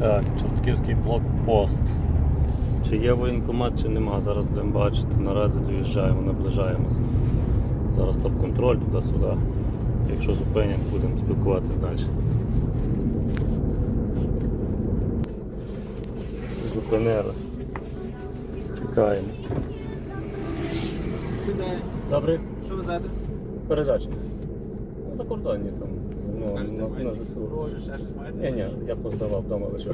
Так, Чортківський блокпост. Чи є воєнкомат, чи нема. Зараз будемо бачити. Наразі доїжджаємо, наближаємося. Зараз топ-контроль туди-сюди. Якщо зупинять, будемо спілкуватися далі. Зупинились. Чекаємо. Добре, Що ви знаєте? передача. Ну, За там. Ну, на, на ЗСУ. зброю, ще щось маєте? Ні, ні, я поздавав вдома лише.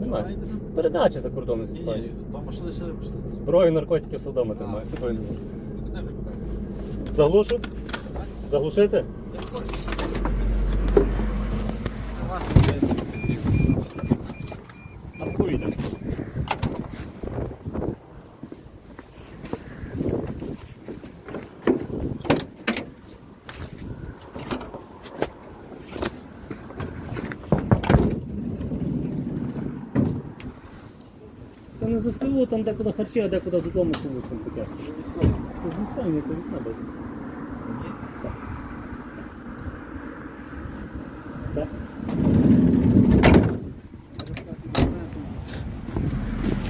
Немає. маєте там? Передачі за кордоном з Ні, Іспанії. ні, вдома ще лишили пішли. Зброю, наркотики все вдома тримаю. Не покажете? Заглушу? Заглушити? Я хочу. Це вас буде. А поїдемо. Та не ЗСУ, там декуди харчі, а декуди додому сидуть там таке. Це з Іспанії, це від себе. Так. Все?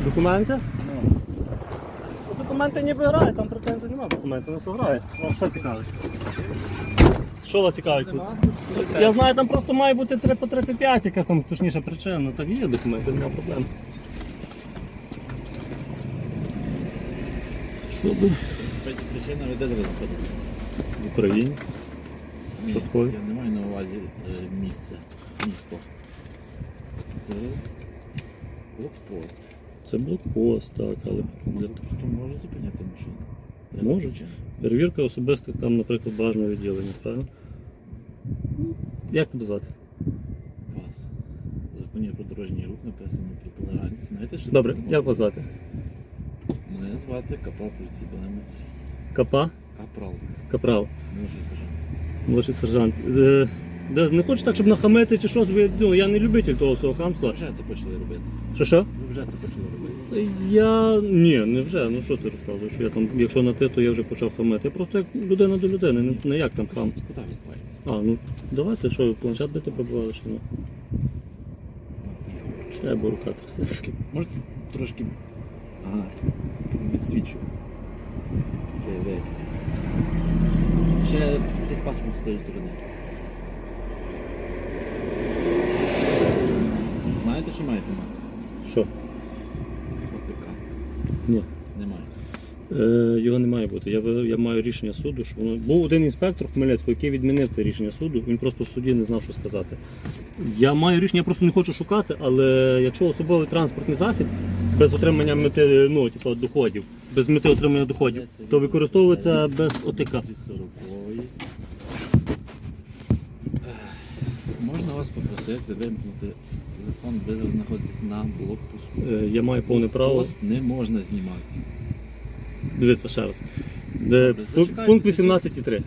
Документи? Ну, Документи ніби грають, там претензій немає документів, нас грає. Вас що цікавить? Що вас цікавить? Я знаю, там просто має бути 3 по 35, якась там точніша причина. Так є документи, немає проблем. Що? Причина де ви знаходитесь? В Україні? Ні, Чоткою? Я не маю на увазі е, місце, місто. Це блокпост. Це блокпост, так, але для блокпосту можуть зупиняти машину? Треба Можуть. причина. перевірка особистих там, наприклад, бажаного відділення, правильно? Як тебе звати? Вас. В законі про дорожній рух написано про толерантність. Знаєте, що Добре, таке як вас звати? Мене звати Капрал поліції Белемистрі. Капа? Капрал. Капрал, Молодший сержант. молодший сержант. Е, де, не хочеш так, щоб нахамити чи щось, бо я- ну, я не любитель того всього Ви хамства. вже це почали робити. Що що? Ви вже це почали робити. Я ні, не вже. Ну що ти розказуєш? Я там, якщо на те, то я вже почав хамити. Я просто як людина до людини, не, не як там хам. Куди відпається? А, ну давайте, що ви планшет бити пробували, чи ні? Треба рука трясеться. Можете трошки. Ага. Відсвічу. Ви, ви. Ще техпаспорт з тої сторони. Знаєте, що маєте мати? Що? От така. Ні. Немає. Е, його не має бути. Я, я маю рішення суду, що воно. Був один інспектор Хмельницького, який відмінив це рішення суду. Він просто в суді не знав, що сказати. Я маю рішення, я просто не хочу шукати, але якщо особовий транспортний засіб без отримання мети, ну, типу, доходів, без мети отримання доходів, то використовується без ОТК. Зі 40-ї. Ех, Можна вас попросити вимкнути телефон, де ви знаходитесь на блокпосту. Е, Я маю повне право. Пост не можна знімати. Дивіться ще раз. Де, Добре, зачекайте, пункт 18.3. Добре.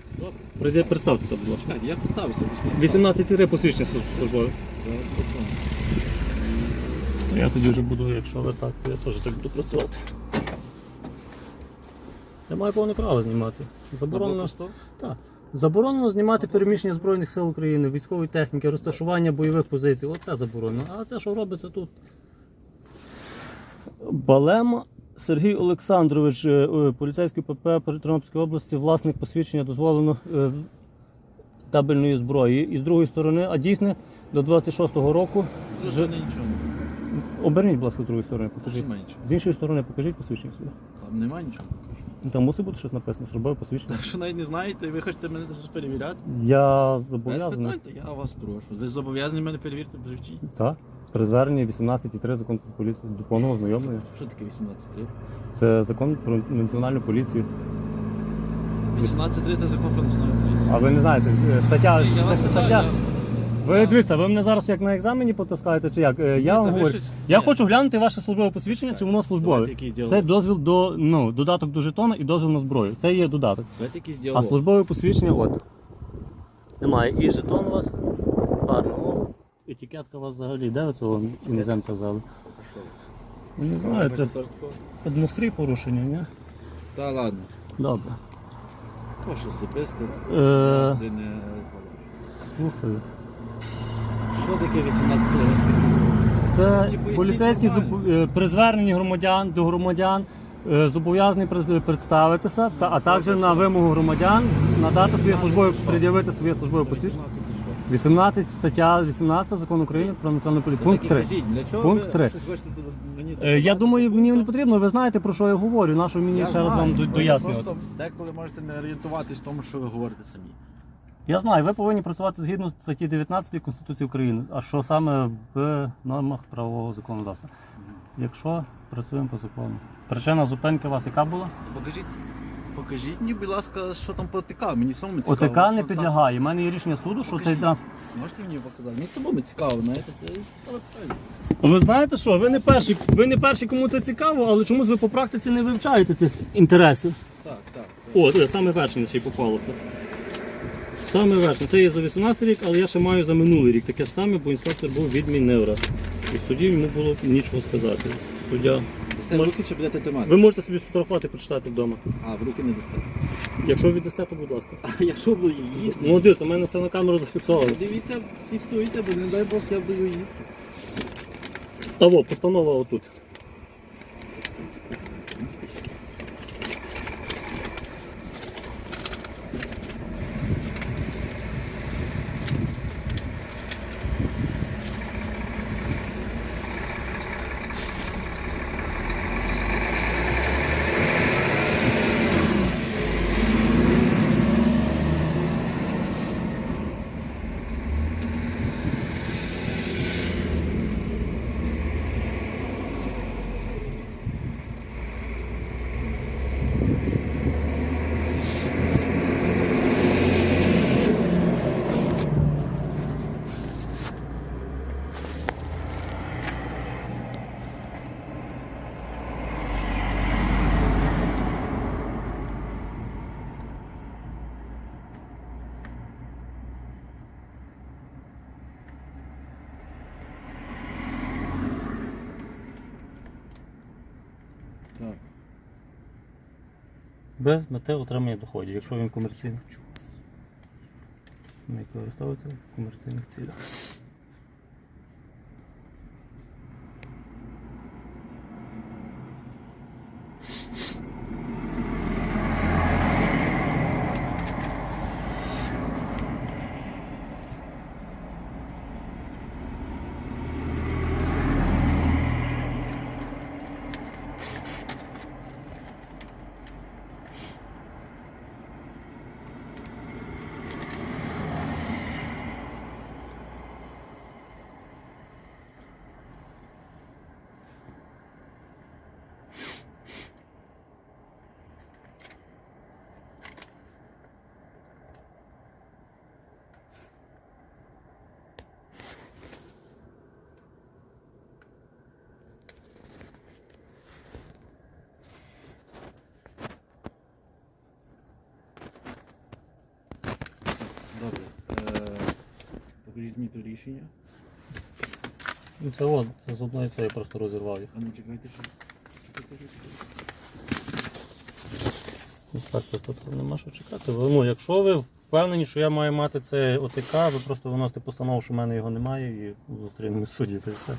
Прийде, представтеся, будь ласка. Чекайте, я мене 18.3 посвідчення служб- службове. Зараз потім. То я тоді вже буду, якщо ви так, то я теж так буду працювати. Я маю повне право знімати. Заборонено, так. Заборонено знімати переміщення Збройних сил України, військової техніки, розташування бойових позицій. Оце заборонено. А це що робиться тут? Балема Сергій Олександрович, е, е, поліцейський ПП Тернопільської області, власник посвідчення дозволено е, табельної зброї. І з другої сторони, а дійсне до 26-го року. Дуже Вже- нічого. Оберніть, будь ласка, з другої сторони, покажіть. З іншої сторони покажіть посвідчення сюди. Там немає нічого. Ну, Там мусить бути щось написано, службове посвідчення. Якщо навіть не знаєте, ви хочете мене перевіряти? Я Без зобов'язаний. питань, то я вас прошу. Ви зобов'язані мене перевірити житті? Так. При зверненні 18.3 закон про поліцію до повного ознайомлення. Що таке 18.3? Це закон про національну поліцію. 18.3 це закон про національну поліцію. А ви не знаєте, е, стаття. Я вас стаття- питаю, Ви дивіться, ви мене зараз як на екзамені потаскаєте, чи як? Е, Я вам ви говорю. щось- Я Ні. хочу глянути ваше службове посвідчення, чи воно службове. Давайте якийсь діалог. Це дозвіл до ну, додаток до жетона і дозвіл на зброю. Це є додаток. Давайте якийсь А службове посвідчення от. Немає. І жетон у вас гарно. О, етикетка у вас взагалі. Де ви цього іноземця взяли? Не знаю, це однострій порушення, ні? Та ладно. Добре. Ваше особисте. Е, не залежу. слухаю. Що таке 18 розпитів? Це поясніть поліцейський е, при зверненні громадян до громадян е, зобов'язаний приз- представитися, та, а також на вимогу громадян надати своє службове, пред'явити своє службове посвідчення. 18 це що? 18 стаття 18 закону України про національну поліцію. Пункт Ви 3. так і кажіть, Для чого Пункт ви три. щось хочете тут мені Е, Я думаю, мені не потрібно, ви знаєте про що я говорю, на що мені Я ще раз вам до- дояснювати. Просто деколи можете не орієнтуватись в тому, що ви говорите самі. Я знаю, ви повинні працювати згідно статті 19 Конституції України, а що саме в нормах правового законодавства. Якщо працюємо по закону. Причина зупинки у вас яка була? Покажіть, покажіть мені, будь ласка, що там по ОТК. Мені самому цікаво. ОТК не що підлягає. У мене є рішення суду, що цей Покажіть. транспорт. Можете мені показати? Мені самому цікаво, знаєте, це цікаве питання. Ви знаєте що? Ви не перші, ви не перші, кому це цікаво, але чомусь ви по практиці не вивчаєте цих інтересів. Так, так. О, це саме вершення ще й попалося. Саме вершення. Це є за 18 рік, але я ще маю за минулий рік. Таке ж саме, бо інспектор був відмінив раз. І в суді йому було нічого сказати. Суддя. Дасте в руки чи будете тримати? Ви можете собі сфотографувати, прочитати вдома. А, в руки не дасте. Якщо віддасте, то будь ласка. А якщо буду їсти? Ну дивіться, у мене все на камеру зафіксовано. Дивіться, фіксуйте, бо не дай Бог я буду їсти. Того, постанова отут. Без мети отримання доходів, якщо він комерційний. Не використовується в комерційних цілях. Добре. Е, мені рішення. Ну, Це от, з одної це я просто розірвав їх. А ну чекайте, що. Інспектор, тут нема що чекати. Ну, якщо ви впевнені, що я маю мати це ОТК, ви просто виносите постанову, що в мене його немає, і зустрінемось в суді. Та все.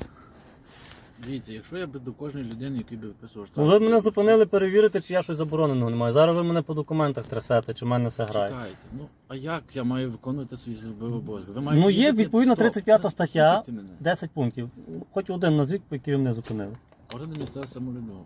Дивіться, якщо я би до кожної людини, який би виписував Ну, ви мене зупинили перевірити, чи я щось забороненого не маю. Зараз ви мене по документах трясете, чи в мене все грає. Чекайте, ну а як я маю виконувати свої службові обов'язки? Ви маєте Ну є їхати- відповідно Стоп, 35 ну, стаття, послухайте мене. 10 пунктів. Хоч один назвіть, по який ви мене зупинили. Органи місцевого самоврядування.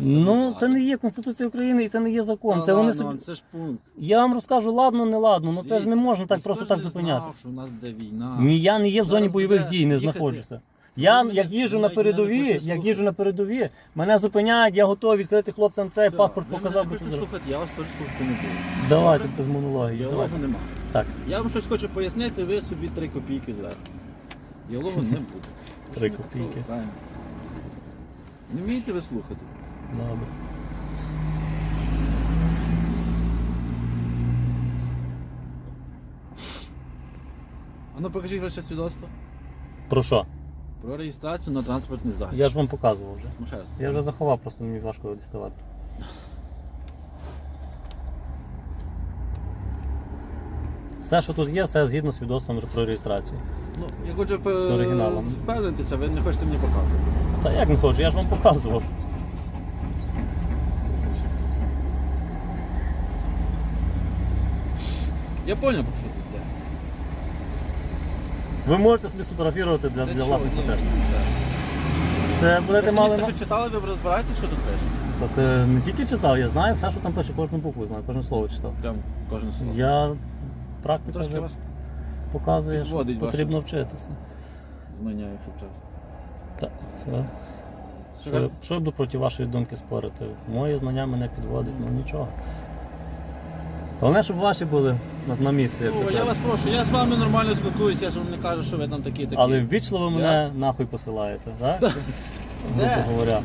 Ну, це не є Конституція України і це не є закон. Це вони собі. Це ж пункт. Я вам розкажу, ладно, не ладно, ну це ж не Дивіться, можна так ніхто просто ж так не зупиняти. Знав, що у нас буде війна. Ні, я не є в зоні Зараз бойових буде дій, не їхати. знаходжуся. Я як їжджу на передові, як їжджу на передові, мене зупиняють, я готовий відкрити хлопцям цей паспорт показав. слухати, я вас теж слухати не буду. Давайте без монології. Діалогу Давайте. нема. Так, Я вам щось хочу пояснити, ви собі три копійки зверху. Діалогу не буде. Три копійки. Правильно. Не вмієте ви слухати? добре. А ну покажіть ваше свідоцтво Про що? Про реєстрацію на транспортний засіб. Я ж вам показував вже. Ну, ще раз. Я вже заховав, просто мені важко його діставати. Все, що тут є, все згідно з свідоцтвом про реєстрацію. Ну, я хочу З оригіналом. впевнитися, ви не хочете мені показувати. Та як не хочу, я ж вам показував. Я понял, про що. Ви можете собі сфотографувати для, для власних потреб. Це будете мали на. хоч читали, ви розбираєтесь, що тут пише? Та це не тільки читав, я знаю все, що там пише, кожну букву знаю, кожне слово читав. Прям кожне слово. Я практика Трошки вже вас показує, що підводить ваше- потрібно вчитися. знання, якщо чесно. Так, це. Що що я буду проти вашої думки спорити? Мої знання мене підводить, ну нічого. Головне, щоб ваші були на, на місці, як Ну, я кажуть. вас прошу, я з вами нормально спілкуюся, я ж вам не кажу, що ви там такі такі. Але ввічливо мене нахуй посилаєте, так? Де? Грубо говоря.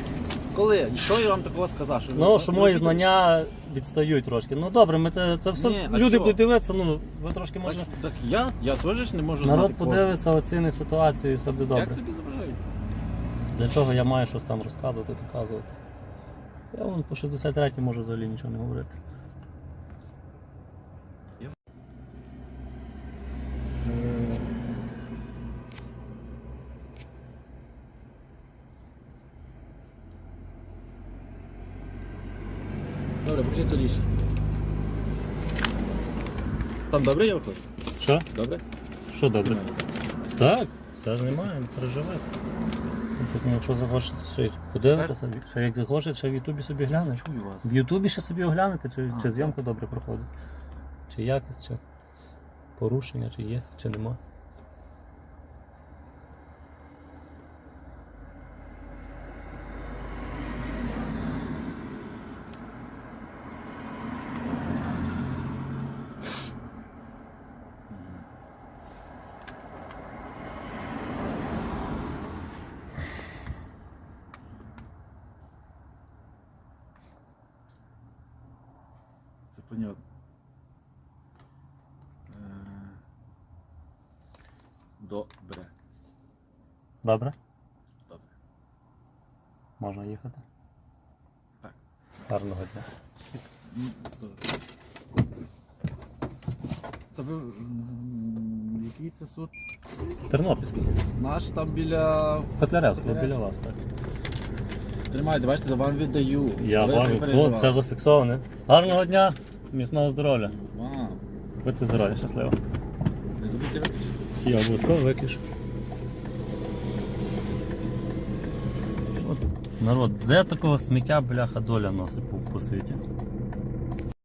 Коли? Що я вам такого сказав? Що ви Ну, що мої знання відстають трошки. Ну добре, ми це, це все Ні, а люди чого? будуть дивитися, ну ви трошки Так, може. так я, я теж ж не можу Народ знати кожного. подивиться, оцінить ситуацію і все буде добре. Як собі зображаєте? Для чого я маю щось там розказувати, доказувати? Я вон по 63 можу взагалі нічого не говорити. Я- Е, Добре, покажіть то ліше. Там добре я виходжу? Що? Добре? Що добре? Так, все знімає, не переживай. Потім, якщо захочете, ще подивитися, ще як захочете, ще в Ютубі собі глянете. Чую вас. В Ютубі ще собі оглянете, чи, чи зйомка добре проходить. Чи якість, чи порушення, чи є, чи нема. Понятно. Добре. Добре? Добре. Можна їхати. Так. Гарного дня. Добре. Це ви. м, Який це суд? Тернопільський. Наш там біля. Котляревського біля вас, так. Тримайте, бачите, вам віддаю. Я Ви вам переживайте. все зафіксоване. Гарного дня, міцного здоров'я. Вам. Будьте здорові, щасливо. Не забудьте виключити. Я обов'язково виключу. От Народ, де такого сміття бляха доля носить по, по світі?